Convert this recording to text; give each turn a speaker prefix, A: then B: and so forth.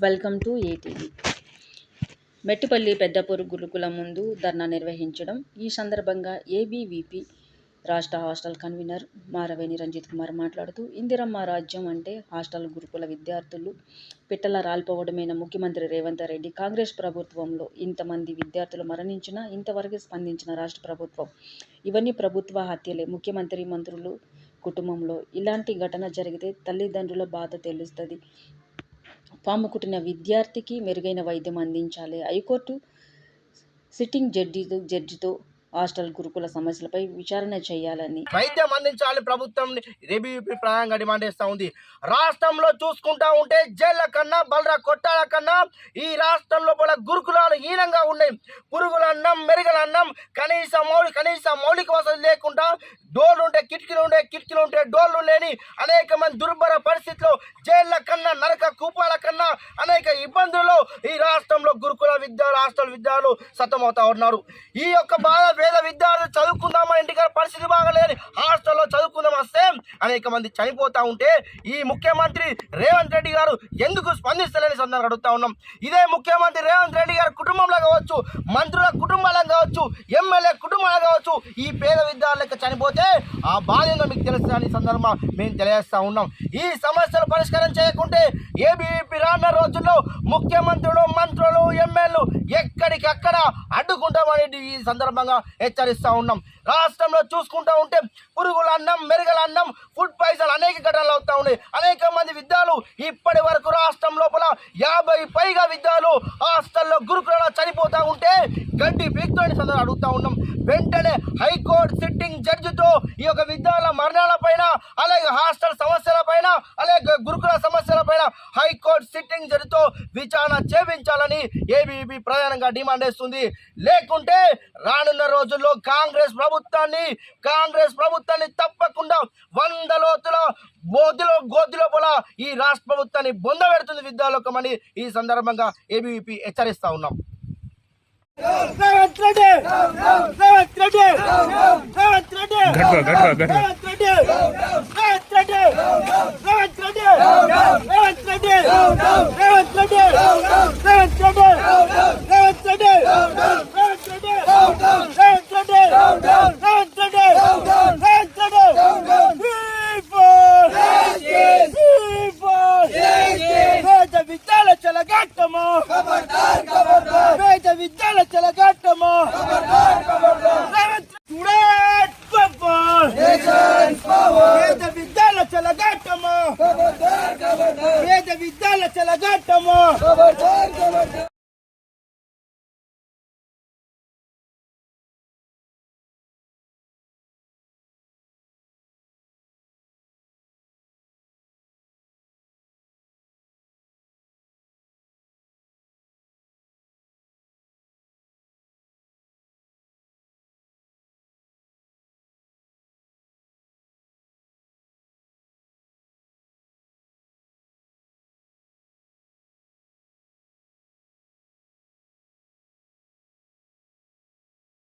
A: Welcome to ATV. Metpally Peddapur గురుకుల ముందు ధర్నా నిర్వహించడం. ఈ సందర్భంగా ఏబీవీపీ రాష్ట్ర హాస్టల్ కన్వీనర్ మారవేణి రంజిత్ కుమార్ మాట్లాడుతూ ఇందిరమ్మ రాజ్యం అంటే హాస్టల్ గురుకుల విద్యార్థులు. పిట్టల రాలిపోవడమైన ముఖ్యమంత్రి రేవంత్ రెడ్డి? కాంగ్రెస్ ప్రభుత్వంలో ఇంతమంది విద్యార్థులు మరణించినా ఇంతవరకు స్పందించిన రాష్ట్ర ప్రభుత్వం. ఇవన్నీ ప్రభుత్వ హత్యలే. ముఖ్యమంత్రి మంత్రులు కుటుంబంలో ఇలాంటి ఘటన జరిగితే తల్లిదండ్రుల బాధ తెలుస్తుంది. పాము కుట్టిన విద్యార్థికి మెరుగైన వైద్యం అందించాలి. హైకోర్టు సిట్టింగ్ జడ్జితో జడ్జితో హాస్టల్ గురుకుల సమస్యలపై విచారణ చేయాలని.
B: వైద్యం అందించాలి ప్రభుత్వం రేబీపీ ప్రధానంగా డిమాండ్ చేస్తూ ఉంది. రాష్ట్రంలో చూసుకుంటా ఉంటే జైళ్ళ కన్నా బలరా కొట్టాల కన్నా ఈ రాష్ట్రంలో కూడా గురుకులాలు హీనంగా ఉన్నాయి. పురుగుల అన్నం మెరుగల అన్నం కనీస మౌలి కనీస మౌలిక వసతి లేకుండా డోర్లు ఉంటే కిటికీలు ఉండే కిటికీలు ఉంటే డోర్లు లేని అనేక మంది దుర్భర పరిస్థితుల్లో జైళ్ళ కన్నా నరక కూపాల కన్నా అనేక ఇబ్బందుల్లో ఈ రాష్ట్రంలో గురుకుల విద్య హాస్టల్ విద్యాలు సతమవుతా ఉన్నారు. ఈ యొక్క బాధ పేద విద్యార్థులు చదువుకుందామా ఇంటికి పరిస్థితి బాగలేని హాస్టల్లో చదువుకుందాం వస్తే అనేక మంది చనిపోతా ఉంటే ఈ ముఖ్యమంత్రి రేవంత్ రెడ్డి గారు ఎందుకు స్పందిస్తలేని సందర్భంగా అడుగుతా ఉన్నాం. ఇదే ముఖ్యమంత్రి రేవంత్ రెడ్డి గారి కుటుంబంలో కావచ్చు మంత్రుల కుటుంబాలు కావచ్చు ఎమ్మెల్యే కుటుంబాలు కావచ్చు ఈ పేద విద్యార్థులకు చనిపోతే ఆ బాధ్యంగా మీకు తెలుస్తుందని ఈ సందర్భంగా మేము తెలియజేస్తా ఉన్నాం. ఈ సమస్యలు పరిష్కారం చేయకుంటే ఏబీవీపీ రానున్న రోజుల్లో ముఖ్యమంత్రులు మంత్రులు ఎమ్మెల్యేలు ఎక్కడికక్కడ అడ్డుకుంటామని ఈ సందర్భంగా హెచ్చరిస్తూ ఉన్నాం. రాష్ట్రంలో చూసుకుంటా ఉంటే పురుగుల అన్నం మెరుగల అన్నం ఫుడ్ పాయిజన్ అనేక ఘటనలు అవుతా ఉన్నాయి. అనేక మంది విద్యాలు ఇప్పటి వరకు రాష్ట్రం లోపల యాభై పైగా విద్యాలు హాస్టల్లో గురుకులలో చనిపోతా ఉంటే గడ్డి పీక్తో సందర్భం అడుగుతా ఉన్నాం. వెంటనే హైకోర్టు సిట్టింగ్ జడ్జితో ఈ యొక్క విద్యాల మరణాల పైన అలాగే హాస్టల్ సమస్యల పైన అలాగే గురుకుల సమస్యల పైన హైకోర్టు సిట్టింగ్ జడ్జితో విచారణ చేపించాలని ఏబీవీపీ ప్రధానంగా డిమాండ్ చేస్తుంది. లేకుంటే రానున్న రోజుల్లో కాంగ్రెస్ ప్రభుత్వాన్ని కాంగ్రెస్ ప్రభుత్వాన్ని తప్పకుండా వంద లోతుల గోదిలో గోదిలో కూడా ఈ రాష్ట్ర ప్రభుత్వాన్ని బొందబెడుతుంది విద్యాలోకమని ఈ సందర్భంగా ఏబీవీపీ హెచ్చరిస్తా ఉన్నాం.
C: రెడ్డి రేవంత్ రెడ్డి రేవంత్ రెడ్డి
D: గట్వ గట్వ గట్వ
C: రేవంత్ రెడ్డి రేవంత్ రెడ్డి రేవంత్ రెడ్డి రేవంత్ రెడ్డి రేవంత్ రెడ్డి రేవంత్ రెడ్డి రేవంత్ రెడ్డి రేవంత్ రెడ్డి రేవంత్ రెడ్డి రేవంత్ రెడ్డి ಚಲ ಕಟ್ಟಮ್ಮ ಸ್ಟೂಡೆಂಟ್ ಪವರ್ ನೇಷನ್ಸ್ ಪವರ್ ವೇದ ವಿದ್ಯಾಲ ಚಲ ಕಟ್ಟಮ್ಮ ವೇದ ವಿದ್ಯಾಲ ಚಲ ಕಟ್ಟಮ್ಮ